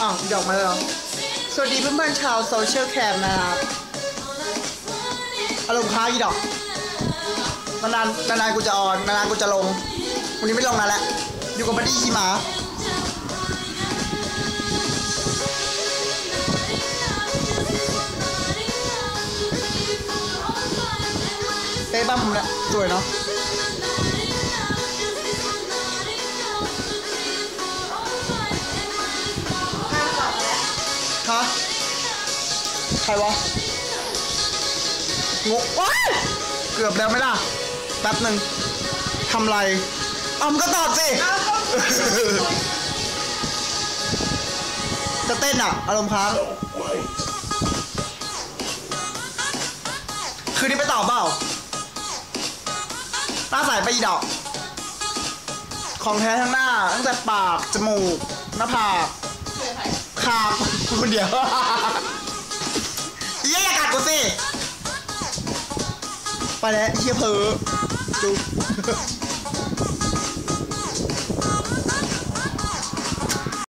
อ้าวดอกมาแล้วสวัสดีเพื่อนๆชาวโซเชียลแคมนะครับอารมณ์ค้างอีดอกนานๆนานๆกูจะออนนานๆกูจะลง วันนี้ไม่ลงนานแล้วอยู่กับบัดดี้ขี่หมาเป๊ะบ้าผมเนี่ยสวยเนาะ ฮะ ใครวะงกว้ายเกือบแล้วไหมล่ะ แป๊บหนึ่งทำไรออมก็ตอบสิ จะเต้นอะ อารมณ์ค้างคืนนี้ไปตอบเปล่าหน้าใสไปอีดอก ของแท้ทั้งหน้า ตั้งแต่ปาก จมูก หน้าผากครับ คุณคนเดียวเยี่ยอย่ากัดกูสิไปแล้วเฮียเพอจุ๊บ